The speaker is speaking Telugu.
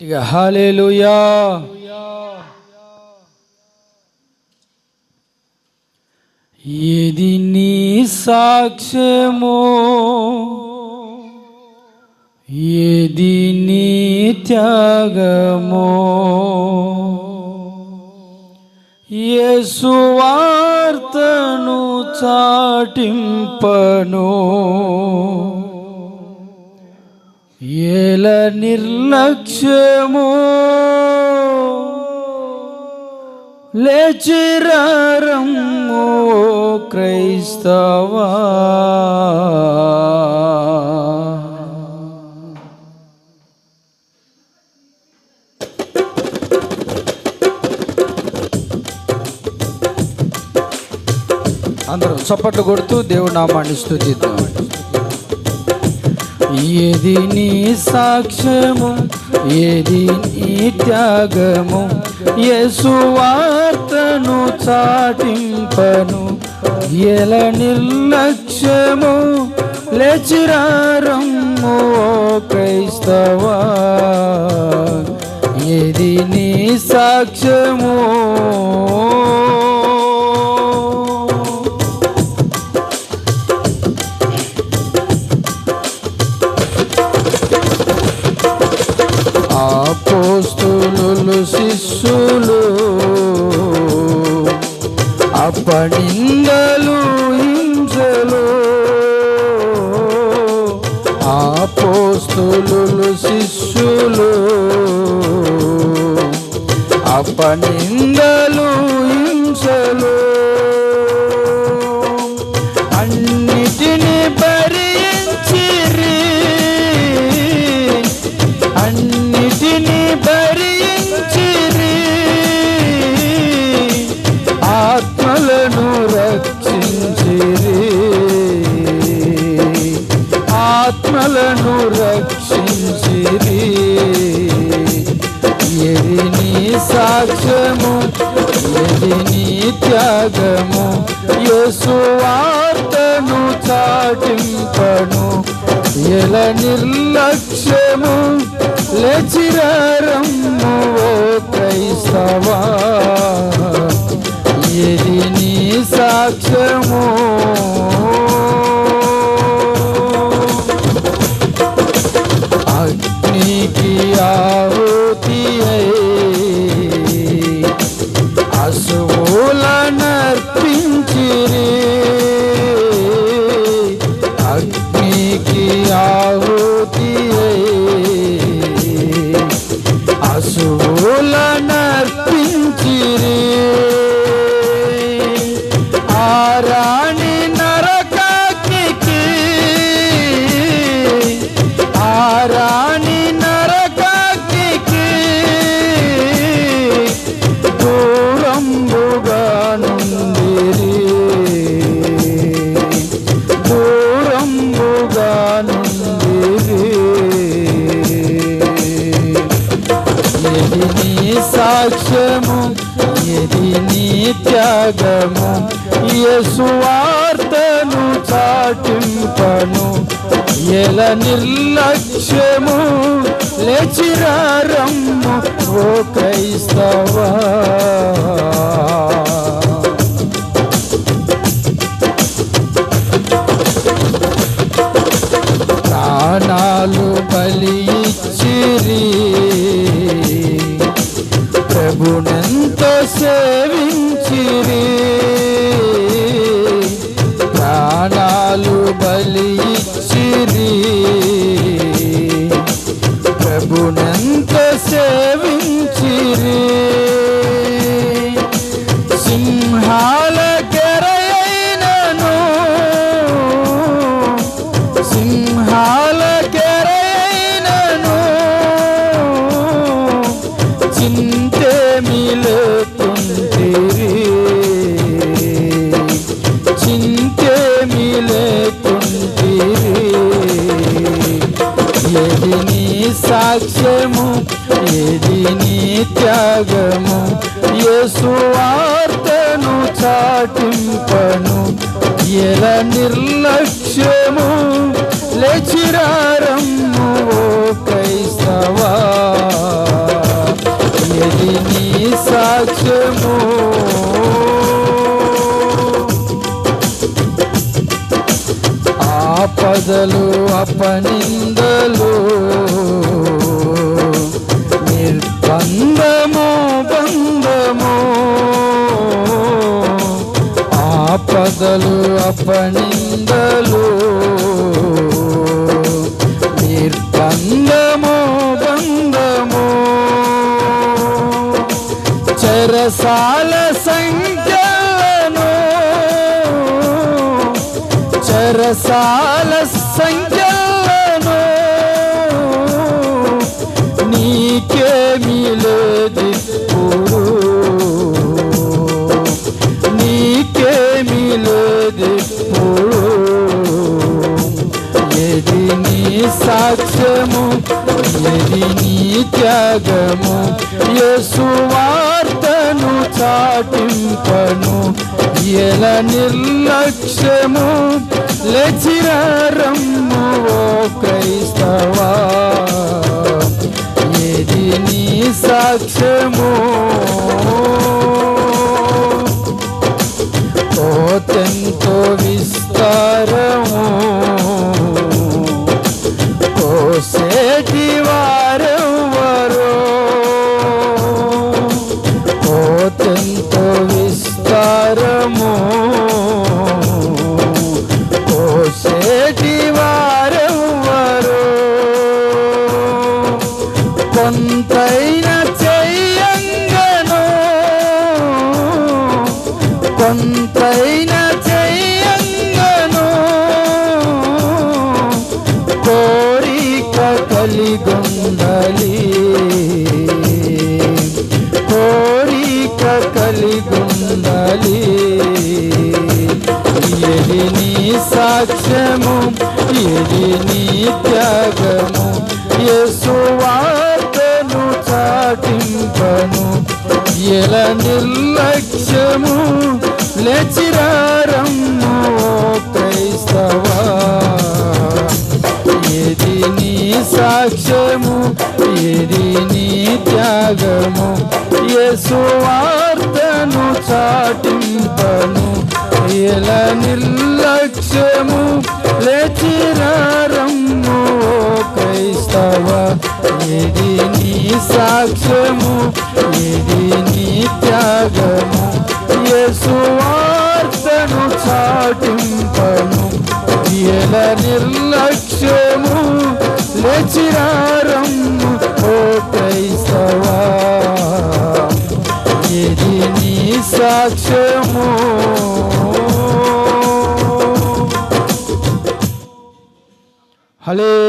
ఇక హాలేలుయా ఏది నీ సాక్ష్యమో ఏది నీ త్యాగమో యేసువార్తను చాటింపను. ఏల నిర్లక్ష్యము. లేచిరము క్రైస్తవా. అందరూ చప్పట్లు కొడుతూ దేవుడు నామాన్ని స్థుతిద్దాం ఏది నీ సాక్ష్యము? ఏది నీ త్యాగము? యసువార్తను చాటింపను. ఎల నిర్లక్ష్యము? లేచిరారమ్ము క్రైస్తవా? ఏది నీ సాక్ష్యము? శిష్యులు అప్పనిందలు హింసలు అపోస్తులు శిష్యులు అప్పనిందలు నీ త్యాగము. యేసువార్తను చాటింపను. ఎల నిర్లక్ష్యము లేచిరమ్ము ఓ క్రైస్తవా? ఎది నీ సాక్ష్యము? Rara యసువార్తను చాటింపను. ఎల నిర్లక్ష్యము? లేచిరారమ్ము ఓ క్రైస్తవా. సింహాల కెరైనను చింతే మిలేకుంటిరి. చింతే మిలేకుంటిరి. ఏది నీ సాక్ష్యము ఏది నీ త్యాగము యేసువార్తను చాటింపను ఎల నిర్లక్ష్యము ఆపదలు అపనిందలు. నిర్బంధము బంధము. ఆపదలు అపనిందలు. సాక్ష్యము ఏది నీ త్యాగము. యేసువార్తను చాటింపను ఎల నిర్లక్ష్యము. లేచిరమ్ము ఓ క్రైస్తవా. ఏది నీ సాక్ష్యము? కోసేటి వారెవరో విస్తారము? కోసేటి కొంతైన చెయ్యంగను? కొంత కలిగుండలి కోరిక కలిగుండలి ఇది నీ సాక్ష్యము? ఇది నీ త్యాగము? యేసు చాటింపను. ఎల నిర్లక్ష్యము? లేచిరారమ్ము త్యాగము యేసువార్తను చాటింపను. ఎల నిర్లక్ష్యము లేచిరారమ్ము ఓ క్రైస్తవ? ఏది నీ సాక్ష్యము? ఏది నీ త్యాగము? యేసువార్తను చాటింపను. ఎల నిర్లక్ష్యము లేచిరారమ్ము ఓ Allez.